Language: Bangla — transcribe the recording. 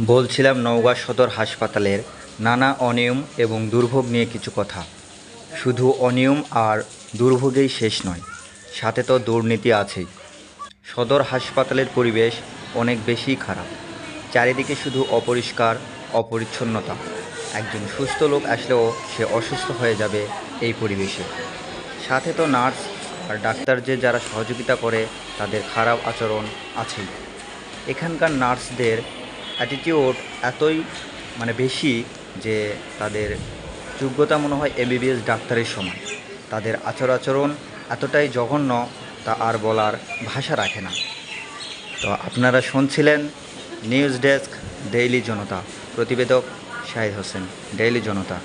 বলছিলাম নওগাঁ সদর হাসপাতালের নানা অনিয়ম এবং দুর্ভোগ নিয়ে কিছু কথা। শুধু অনিয়ম আর দুর্ভোগেই শেষ নয়, সাথে তো দুর্নীতি আছেই। সদর হাসপাতালের পরিবেশ অনেক বেশি খারাপ। চারিদিকে শুধু অপরিষ্কার, অপরিচ্ছন্নতা। একজন সুস্থ লোক আসলেও সে অসুস্থ হয়ে যাবে এই পরিবেশে। সাথে তো নার্স আর ডাক্তার যে যারা সহযোগিতা করে, তাদের খারাপ আচরণ আছেই। এখানকার নার্সদের অ্যাটিটিউড এতই মানে বেশি যে তাদের যোগ্যতা মনে হয় এমবিবিএস ডাক্তারের সমান তাদের আচর আচরণ এতটাই জঘন্য তা আর বলার ভাষা রাখে না তো আপনারা শুনছিলেন নিউজ ডেস্ক ডেইলি জনতা প্রতিবেদক Shahid Hossain daily Janata